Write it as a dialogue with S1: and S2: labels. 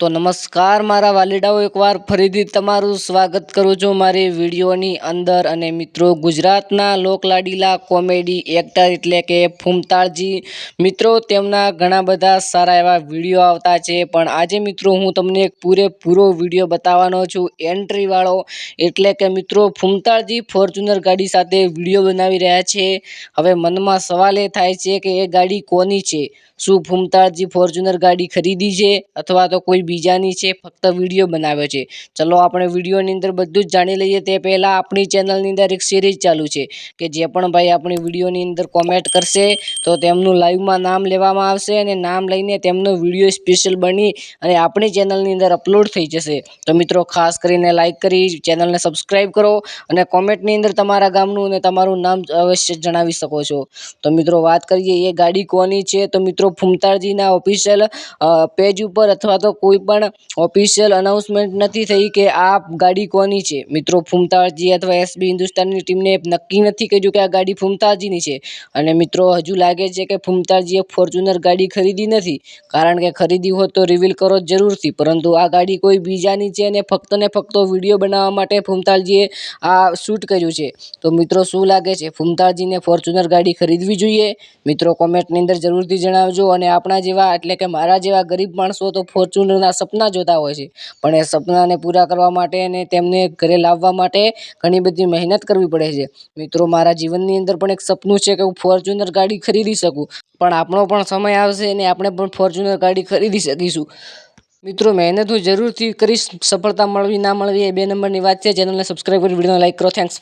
S1: તો નમસ્કાર મારા વાલીડાઓ, એકવાર ફરીથી તમારું સ્વાગત કરું છું મારી વિડીયોની અંદર. અને મિત્રો, ગુજરાતના લોકલાડીલા કોમેડી એક્ટર એટલે કે ફૂમતાળજી, મિત્રો, તેમના ઘણા બધા સારા એવા વીડિયો આવતા છે. પણ આજે મિત્રો, હું તમને પૂરેપૂરો વીડિયો બતાવવાનો છું. એન્ટ્રીવાળો એટલે કે મિત્રો, ફૂમતાળજી ફોર્ચ્યુનર ગાડી સાથે વીડિયો બનાવી રહ્યા છે. હવે મનમાં સવાલ એ થાય છે કે એ ગાડી કોની છે? શું ફૂમતાળજી ફોર્ચ્યુનર ગાડી ખરીદી છે? અથવા તો કોઈ બીજાની છે, ફક્ત વીડિયો બનાવ્યો છે. ચલો આપણે વિડીયોની અંદર બધું જ જાણી લઈએ. તે પહેલાં આપણી ચેનલની અંદર એક સિરીઝ ચાલુ છે કે જે પણ ભાઈ આપણી વિડીયોની અંદર કોમેન્ટ કરશે, તો તેમનું લાઈવમાં નામ લેવામાં આવશે અને નામ લઈને તેમનો વીડિયો સ્પેશિયલ બની અને આપણી ચેનલની અંદર અપલોડ થઈ જશે. તો મિત્રો, ખાસ કરીને લાઈક કરી, ચેનલને સબસ્ક્રાઈબ કરો અને કોમેન્ટની અંદર તમારા ગામનું અને તમારું નામ અવશ્ય જણાવી શકો છો. તો મિત્રો, વાત કરીએ, એ ગાડી કોની છે? તો મિત્રો ફૂમતાળજીના ઓફિશિયલ પેજ ઉપર અથવા તો કોઈ પણ ઓફિશિયલ અનાઉન્સમેન્ટ નથી થઈ કે આ ગાડી કોની છે. મિત્રો ફૂમતાળજી અથવા એસબી હિન્દુસ્તાનની ટીમને નક્કી નથી કર્યું કે આ ગાડી ફૂમતાળજીની છે. અને મિત્રો, હજુ લાગે છે કે ફૂમતાળજીએ ફોર્ચ્યુનર ગાડી ખરીદી નથી. કારણ કે ખરીદી હોત તો રિવીલ કરો જરૂરથી. પરંતુ આ ગાડી કોઈ બીજાની છે અને ફક્ત ને ફક્ત વીડિયો બનાવવા માટે ફૂમતાળજીએ આ શૂટ કર્યું છે. તો મિત્રો, શું લાગે છે? ફૂમતાળજીને ફોર્ચ્યુનર ગાડી ખરીદવી જોઈએ? મિત્રો કોમેન્ટની અંદર જરૂરથી જણાવજો. અને આપણા જેવા, એટલે કે મારા જેવા ગરીબ માણસો તો ફોર્ચ્યુનરના સપના જોતા હોય છે. પણ એ સપનાને પૂરા કરવા માટે અને તેમને ઘરે લાવવા માટે ઘણી બધી મહેનત કરવી પડે છે. મિત્રો, મારા જીવનની અંદર પણ એક સપનું છે કે હું ફોર્ચ્યુનર ગાડી ખરીદી શકું. પણ આપણો પણ સમય આવશે અને આપણે પણ ફોર્ચ્યુનર ગાડી ખરીદી શકીશું. મિત્રો, મહેનત હું જરૂરથી કરીશ. સફળતા મળવી, ના મળવી એ બે નંબરની વાત છે. ચેનલને સબસ્ક્રાઈબ કરી, વિડીયોને લાઈક કરો. થેન્ક્સ